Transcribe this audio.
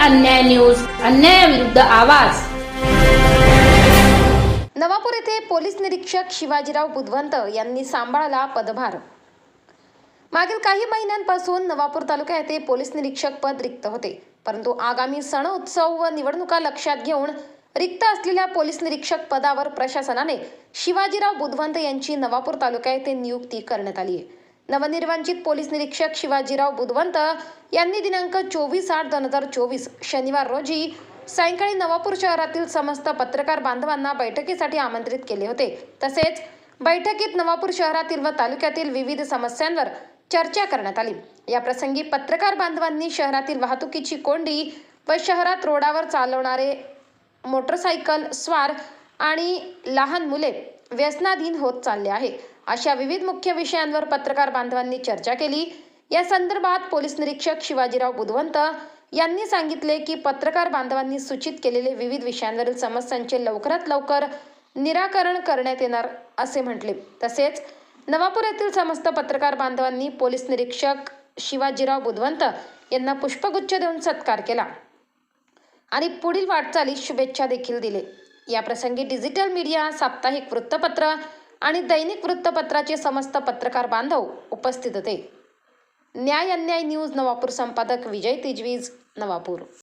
विरुद्ध आवाज. नवापूर येथे पोलीस निरीक्षक शिवाजीराव बुधवंत यांनी सांभाळला पदभार. मागील काही महिन्यांपासून नवापूर तालुका येथे पोलीस निरीक्षक पद रिक्त होते. परंतु आगामी सण उत्सव व निवडणुका लक्षात घेऊन रिक्त असलेल्या पोलीस निरीक्षक पदावर प्रशासनाने शिवाजीराव बुधवंत यांची नवापूर तालुका येथे नियुक्ती करण्यात आली आहे. नवनिर्वांचित पोलीस निरीक्षक शिवाजीराव बुधवंत यांनी दिनांक चोवीस आठ दोन हजार चोवीस शनिवार रोजी सायंकाळी नवापूर शहरातील समस्त पत्रकार बांधवांना बैठकीसाठी आमंत्रित केले होते. तसेच बैठकीत नवापूर शहरातील व तालुक्यातील विविध समस्यांवर चर्चा करण्यात आली. या प्रसंगी पत्रकार बांधवांनी शहरातील वाहतुकीची कोंडी व शहरात रोडावर चालवणारे मोटरसायकल स्वार आणि लहान मुले व्यसनाधीन होत चालले आहे अशा विविध मुख्य विषयांवर पत्रकार बांधवांनी चर्चा केली. या संदर्भात पोलीस निरीक्षक शिवाजीराव बुधवंत यांनी सांगितले की पत्रकार बांधवांनी सूचित केलेले विविध विषयांवरील समस्यांचे लवकरात लवकर निराकरण करण्यात येणार असे म्हटले. तसेच नवापूर येथील समस्त पत्रकार बांधवांनी पोलीस निरीक्षक शिवाजीराव बुधवंत यांना पुष्पगुच्छ देऊन सत्कार केला आणि पुढील वाटचालीस शुभेच्छा देखील दिले. या प्रसंगी डिजिटल मीडिया साप्ताहिक वृत्तपत्र आणि दैनिक वृत्तपत्राचे समस्त पत्रकार बांधव उपस्थित होते. न्याय अन्याय न्यूज नवापूर संपादक विजय तिजवीज नवापूर.